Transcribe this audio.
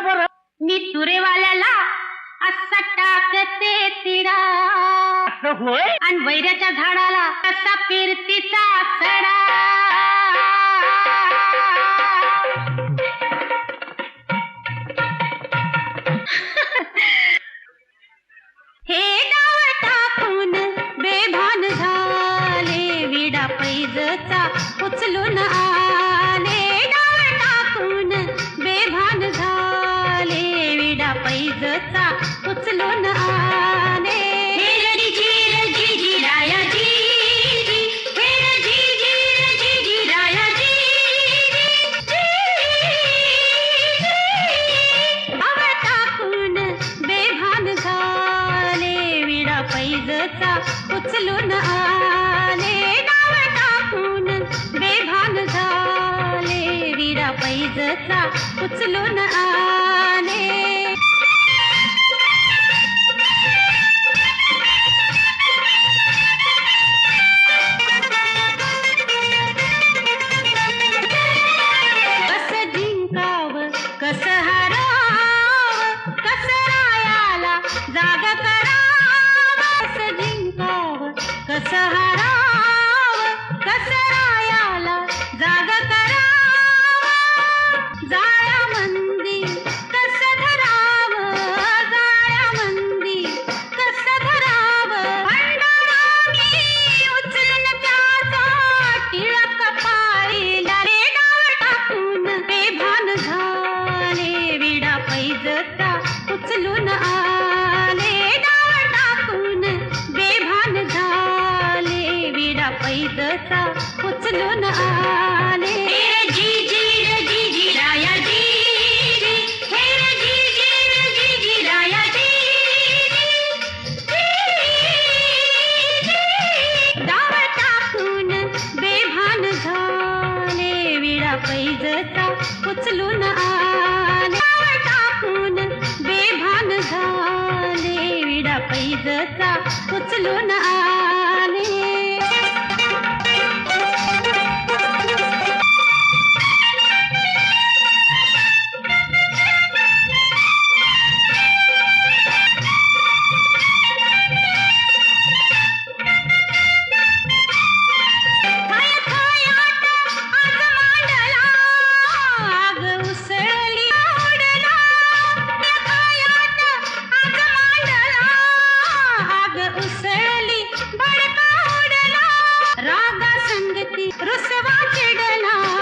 कुणाचा बरं मी तुरेवाल्याला असा टाकते तिडा. असं होय? आणि वैऱ्याच्या झाडाला कसा फिरतीचा सडा. हे डाव टाकून बेभान झाले विडा पैजचा उचलून विडा उचलून आले. नाव टाकून बेभान झाले. विडा पैजचा उचलून आले. कस जिंकाव जाग कराव. विडा उचलून आले डाव टाकून बेभान झाले विडा पैजचा उचलून आले. बेभान झाले उसळली भडका उडला. रागा संगती रुसवा चिडला.